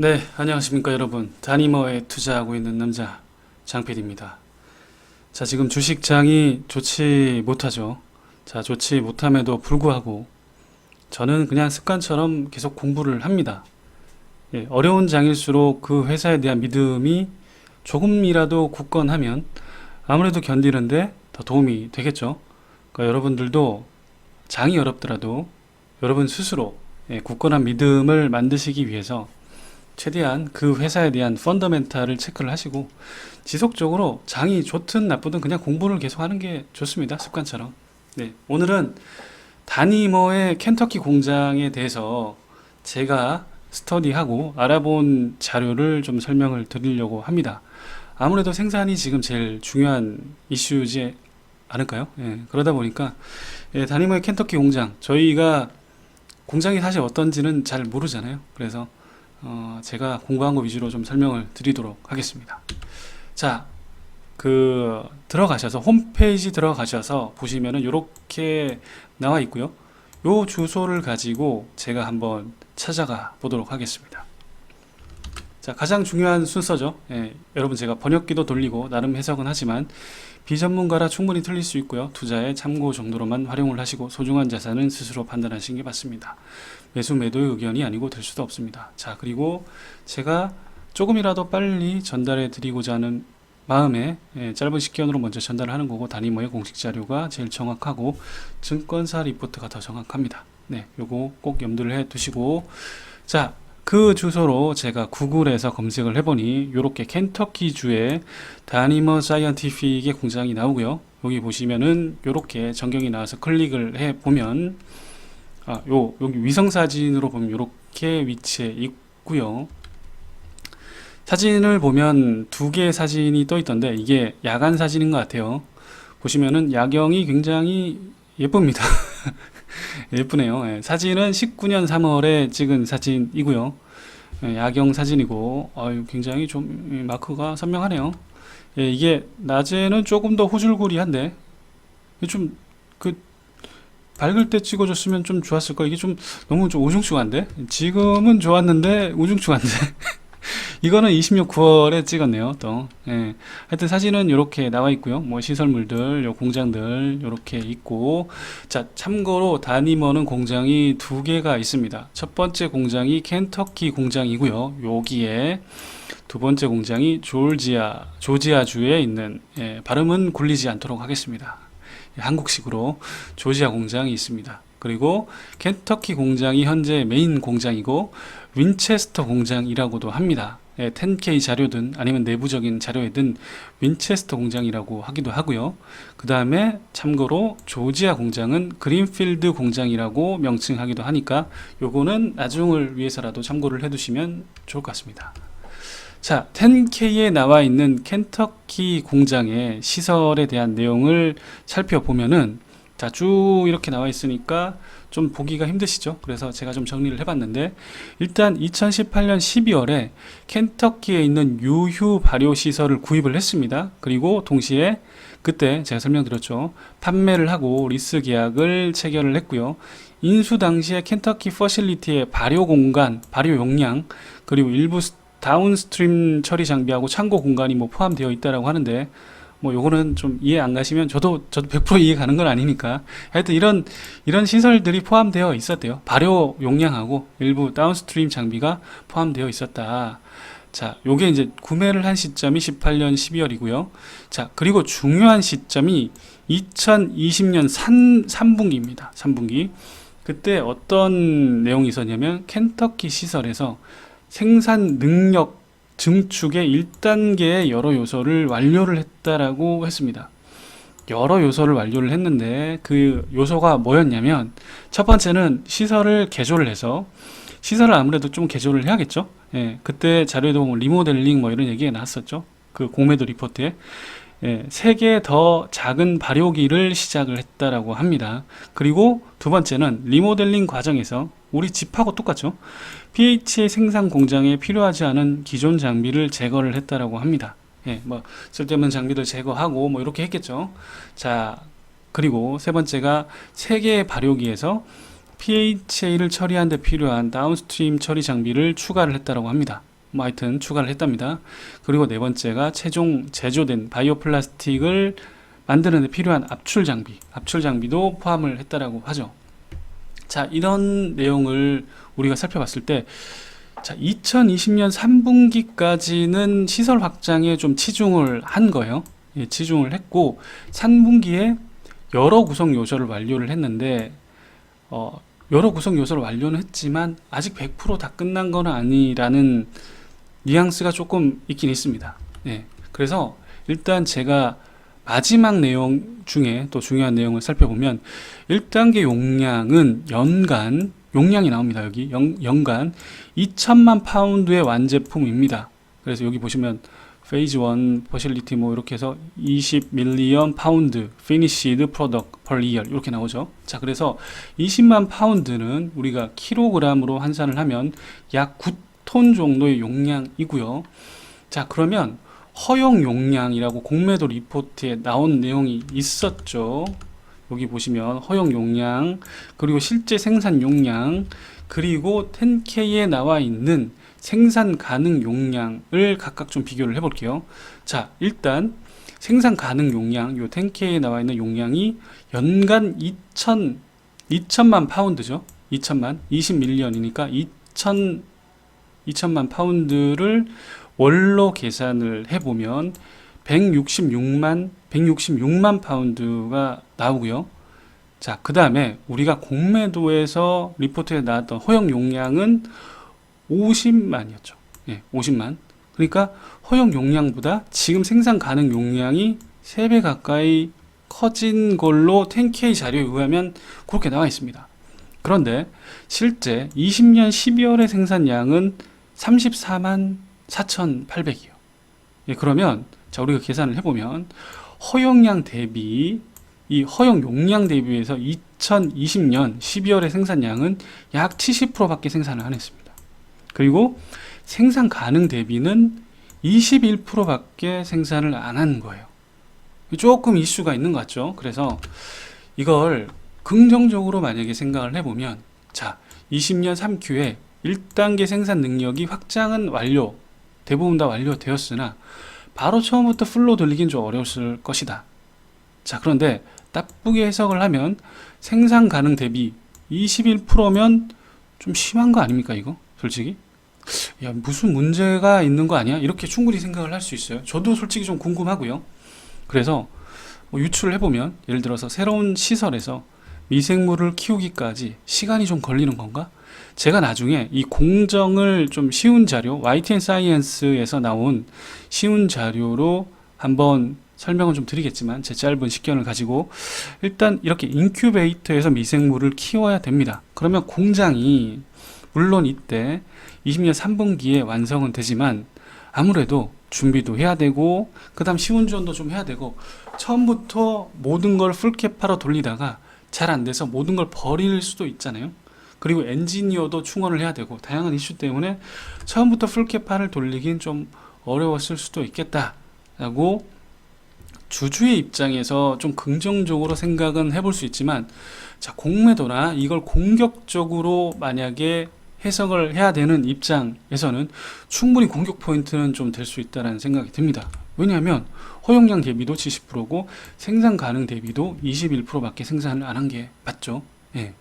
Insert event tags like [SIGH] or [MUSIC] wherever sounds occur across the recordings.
네, 안녕하십니까 여러분. 다니머에 투자하고 있는 남자 장PD입니다. 자, 지금 주식장이 좋지 못하죠. 자, 좋지 못함에도 불구하고 저는 그냥 습관처럼 계속 공부를 합니다. 예, 어려운 장일수록 그 회사에 대한 믿음이 조금이라도 굳건하면 아무래도 견디는데 더 도움이 되겠죠. 그러니까 여러분들도 장이 어렵더라도 여러분 스스로 예, 굳건한 믿음을 만드시기 위해서 최대한 그 회사에 대한 펀더멘탈을 체크를 하시고 지속적으로 장이 좋든 나쁘든 그냥 공부를 계속 하는 게 좋습니다. 습관처럼. 네. 오늘은 다니머의 켄터키 공장에 대해서 제가 스터디하고 알아본 자료를 좀 설명을 드리려고 합니다. 아무래도 생산이 지금 제일 중요한 이슈지 않을까요? 예, 그러다 보니까 예, 다니머의 켄터키 공장 저희가 공장이 사실 어떤지는 잘 모르잖아요. 그래서 어, 제가 공부한 거 위주로 좀 설명을 드리도록 하겠습니다. 자, 그 들어가셔서 홈페이지 들어가셔서 보시면은 이렇게 나와 있고요. 요 주소를 가지고 제가 한번 찾아가 보도록 하겠습니다. 자, 가장 중요한 순서죠. 예, 여러분 제가 번역기도 돌리고 나름 해석은 하지만 비전문가라 충분히 틀릴 수 있고요. 투자의 참고 정도로만 활용을 하시고 소중한 자산은 스스로 판단하시는 게 맞습니다. 매수 매도의 의견이 아니고 될 수도 없습니다. 자, 그리고 제가 조금이라도 빨리 전달해 드리고자 하는 마음에 예, 짧은 식견으로 먼저 전달을 하는 거고 단위모의 공식 자료가 제일 정확하고 증권사 리포트가 더 정확합니다. 네, 요거 꼭 염두를 해 두시고 자, 그 주소로 제가 구글에서 검색을 해보니 요렇게 켄터키 주에 다니머 사이언티픽의 공장이 나오고요. 여기 보시면은 요렇게 전경이 나와서 클릭을 해 보면 아, 요 여기 위성 사진으로 보면 요렇게 위치해 있고요. 사진을 보면 두 개의 사진이 떠 있던데 이게 야간 사진인 것 같아요. 보시면은 야경이 굉장히 예쁩니다. [LAUGHS] 예쁘네요. 예, 사진은 19년 3월에 찍은 사진이고요. 예, 야경 사진이고 어유 굉장히 좀이 마크가 선명하네요. 예, 이게 낮에는 조금 더 후줄구리한데 좀 그 밝을 때 찍어줬으면 좀 좋았을 거. 이게 좀 너무 좀 우중충한데 지금은 좋았는데 우중충한데 [LAUGHS] 이거는 26 9월에 찍었네요. 또 예. 하여튼 사진은 이렇게 나와 있고요. 뭐 시설물들, 요 공장들 이렇게 있고 자 참고로 다니머는 공장이 두 개가 있습니다. 첫 번째 공장이 켄터키 공장이고요. 여기에 두 번째 공장이 조지아 조지아주에 있는 예, 발음은 굴리지 않도록 하겠습니다. 예, 한국식으로 조지아 공장이 있습니다. 그리고 켄터키 공장이 현재 메인 공장이고 윈체스터 공장이라고도 합니다. 예, 10K 자료든 아니면 내부적인 자료에든 윈체스터 공장이라고 하기도 하고요. 그 다음에 참고로 조지아 공장은 그린필드 공장이라고 명칭하기도 하니까 요거는 나중을 위해서라도 참고를 해두시면 좋을 것 같습니다. 자, 10K에 나와 있는 켄터키 공장의 시설에 대한 내용을 살펴보면은 자, 쭉 이렇게 나와 있으니까 좀 보기가 힘드시죠? 그래서 제가 좀 정리를 해봤는데 일단 2018년 12월에 켄터키에 있는 유휴 발효 시설을 구입을 했습니다. 그리고 동시에 그때 제가 설명드렸죠. 판매를 하고 리스 계약을 체결을 했고요. 인수 당시에 켄터키 퍼실리티의 발효 공간, 발효 용량 그리고 일부 스- 다운스트림 처리 장비하고 창고 공간이 뭐 포함되어 있다라고 하는데 뭐 요거는 좀 이해 안 가시면 저도 저도 100% 이해 가는 건 아니니까 하여튼 이런 이런 시설들이 포함되어 있었대요. 발효 용량하고 일부 다운스트림 장비가 포함되어 있었다. 자, 요게 이제 구매를 한 시점이 18년 12월이고요. 자, 그리고 중요한 시점이 2020년 3, 3분기입니다. 3분기. 그때 어떤 내용이 있었냐면 켄터키 시설에서 생산 능력 증축의 1단계의 여러 요소를 완료를 했다라고 했습니다. 여러 요소를 완료를 했는데 그 요소가 뭐였냐면 첫 번째는 시설을 개조를 해서 시설을 아무래도 좀 개조를 해야겠죠. 예, 그때 자료에도 보면 리모델링 뭐 이런 얘기가 나왔었죠. 그 공매도 리포트에 예, 세개더 작은 발효기를 시작을 했다라고 합니다. 그리고 두 번째는 리모델링 과정에서 우리 집하고 똑같죠. PHA 생산 공장에 필요하지 않은 기존 장비를 제거를 했다라고 합니다. 예, 뭐 쓸데없는 장비를 제거하고 뭐 이렇게 했겠죠. 자, 그리고 세 번째가 세 개의 발효기에서 PHA를 처리하는 데 필요한 다운스트림 처리 장비를 추가를 했다라고 합니다. 뭐 하여튼 추가를 했답니다. 그리고 네 번째가 최종 제조된 바이오 플라스틱을 만드는 데 필요한 압출 장비, 압출 장비도 포함을 했다라고 하죠. 자, 이런 내용을 우리가 살펴봤을 때 자, 2020년 3분기까지는 시설 확장에 좀 치중을 한 거예요. 예, 치중을 했고 3분기에 여러 구성 요소를 완료를 했는데 어, 여러 구성 요소를 완료는 했지만 아직 100%다 끝난 건 아니라는 뉘앙스가 조금 있긴 있습니다. 예. 그래서 일단 제가 마지막 내용 중에 또 중요한 내용을 살펴보면 1단계 용량은 연간 용량이 나옵니다. 여기 연, 연간 2천만 파운드의 완제품입니다. 그래서 여기 보시면 페이즈 1 퍼실리티 뭐 이렇게 해서 20 밀리언 파운드 피니시드 프로덕트 per year 이렇게 나오죠. 자, 그래서 20만 파운드는 우리가 킬로그램으로 환산을 하면 약9 톤 정도의 용량이고요. 자, 그러면 허용 용량이라고 공매도 리포트에 나온 내용이 있었죠. 여기 보시면 허용 용량, 그리고 실제 생산 용량, 그리고 10K에 나와 있는 생산 가능 용량을 각각 좀 비교를 해 볼게요. 자, 일단 생산 가능 용량, 요 10K에 나와 있는 용량이 연간 2천 2천만 파운드죠. 2천만 20밀리언이니까 2천 2천만 파운드를 월로 계산을 해 보면 166만 166만 파운드가 나오고요. 자, 그 다음에 우리가 공매도에서 리포트에 나왔던 허용 용량은 50만이었죠. 예, 50만. 그러니까 허용 용량보다 지금 생산 가능 용량이 3배 가까이 커진 걸로 10K 자료에 의하면 그렇게 나와 있습니다. 그런데 실제 20년 12월의 생산량은 34만 4,800이요. 예, 그러면 자 우리가 계산을 해보면 허용량 대비 이 허용 용량 대비해서 2020년 12월의 생산량은 약 70%밖에 생산을 안 했습니다. 그리고 생산 가능 대비는 21%밖에 생산을 안 한 거예요. 조금 이슈가 있는 것 같죠. 그래서 이걸 긍정적으로 만약에 생각을 해보면 자 20년 3Q에 1단계 생산 능력이 확장은 완료 대부분 다 완료되었으나 바로 처음부터 풀로 돌리긴 좀 어려웠을 것이다. 자 그런데 나쁘게 해석을 하면 생산 가능 대비 21%면 좀 심한 거 아닙니까 이거? 솔직히? 야 무슨 문제가 있는 거 아니야? 이렇게 충분히 생각을 할 수 있어요. 저도 솔직히 좀 궁금하고요. 그래서 뭐 유출을 해보면 예를 들어서 새로운 시설에서 미생물을 키우기까지 시간이 좀 걸리는 건가 제가 나중에 이 공정을 좀 쉬운 자료 YTN 사이언스에서 나온 쉬운 자료로 한번 설명을 좀 드리겠지만 제 짧은 식견을 가지고 일단 이렇게 인큐베이터에서 미생물을 키워야 됩니다. 그러면 공장이 물론 이때 20년 3분기에 완성은 되지만 아무래도 준비도 해야 되고 그다음 시운전도 좀 해야 되고 처음부터 모든 걸 풀캡하러 돌리다가 잘 안 돼서 모든 걸 버릴 수도 있잖아요. 그리고 엔지니어도 충원을 해야 되고 다양한 이슈 때문에 처음부터 풀캡파를 돌리긴 좀 어려웠을 수도 있겠다라고 주주의 입장에서 좀 긍정적으로 생각은 해볼 수 있지만 자 공매도나 이걸 공격적으로 만약에 해석을 해야 되는 입장에서는 충분히 공격 포인트는 좀 될 수 있다는 생각이 듭니다. 왜냐하면 허용량 대비도 70%고 생산 가능 대비도 21%밖에 생산을 안 한 게 맞죠. 예.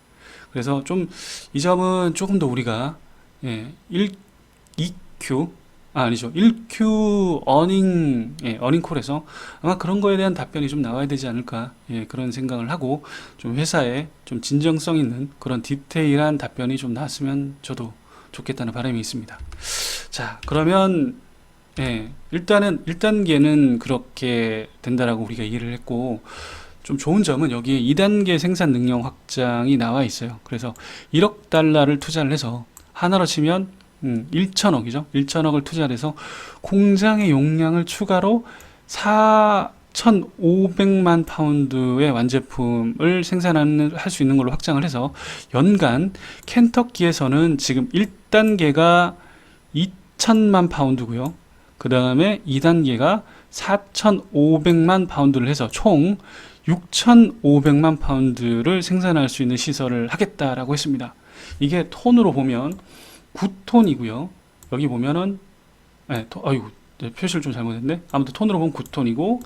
그래서 좀 이 점은 조금 더 우리가 예, 1, 2Q 아, 아니죠. 1Q 어닝 예, 어닝 콜에서 아마 그런 거에 대한 답변이 좀 나와야 되지 않을까 예, 그런 생각을 하고 좀 회사에 좀 진정성 있는 그런 디테일한 답변이 좀 나왔으면 저도 좋겠다는 바람이 있습니다. 자, 그러면 예, 일단은 1단계는 그렇게 된다라고 우리가 이해를 했고 좀 좋은 점은 여기에 2단계 생산 능력 확장이 나와 있어요. 그래서 1억 달러를 투자를 해서 하나로 치면 음, 1천억이죠. 1천억을 투자를 해서 공장의 용량을 추가로 4,500만 파운드의 완제품을 생산하는 할 수 있는 걸로 확장을 해서 연간 켄터키에서는 지금 1단계가 2천만 파운드고요. 그 다음에 2단계가 4,500만 파운드를 해서 총 6,500만 파운드를 생산할 수 있는 시설을 하겠다라고 했습니다. 이게 톤으로 보면 9톤이고요. 여기 보면은 네, 토, 아이고 네, 표시를 좀 잘못했네. 아무튼 톤으로 보면 9톤이고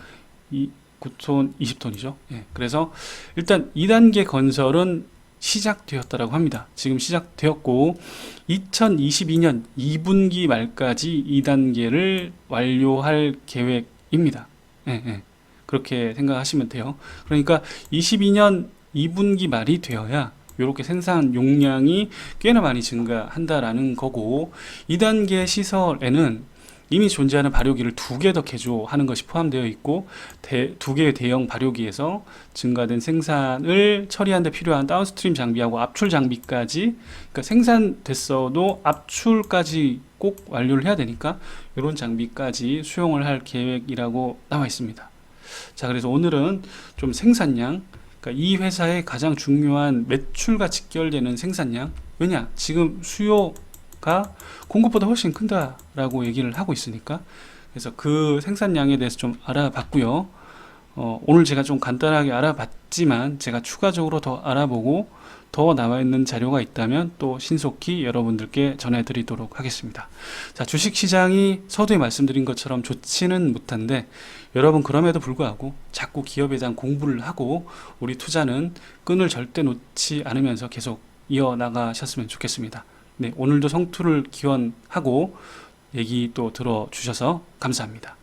이 9톤 20톤이죠. 예, 그래서 일단 2단계 건설은 시작되었다라고 합니다. 지금 시작되었고 2022년 2분기 말까지 2단계를 완료할 계획입니다. 예, 예. 그렇게 생각하시면 돼요. 그러니까 22년 2분기 말이 되어야 이렇게 생산 용량이 꽤나 많이 증가한다라는 거고 2단계 시설에는 이미 존재하는 발효기를 두 개 더 개조하는 것이 포함되어 있고 대- 두 개의 대형 발효기에서 증가된 생산을 처리하는 데 필요한 다운스트림 장비하고 압출 장비까지 그러니까 생산됐어도 압출까지 꼭 완료를 해야 되니까 이런 장비까지 수용을 할 계획이라고 나와 있습니다. 자, 그래서 오늘은 좀 생산량, 그러니까 이 회사의 가장 중요한 매출과 직결되는 생산량. 왜냐? 지금 수요가 공급보다 훨씬 큰다라고 얘기를 하고 있으니까. 그래서 그 생산량에 대해서 좀 알아봤고요. 어, 오늘 제가 좀 간단하게 알아봤지만 제가 추가적으로 더 알아보고 더 나와 있는 자료가 있다면 또 신속히 여러분들께 전해드리도록 하겠습니다. 자, 주식 시장이 서두에 말씀드린 것처럼 좋지는 못한데 여러분 그럼에도 불구하고 자꾸 기업에 대한 공부를 하고 우리 투자는 끈을 절대 놓지 않으면서 계속 이어 나가셨으면 좋겠습니다. 네, 오늘도 성투를 기원하고 얘기 또 들어주셔서 감사합니다.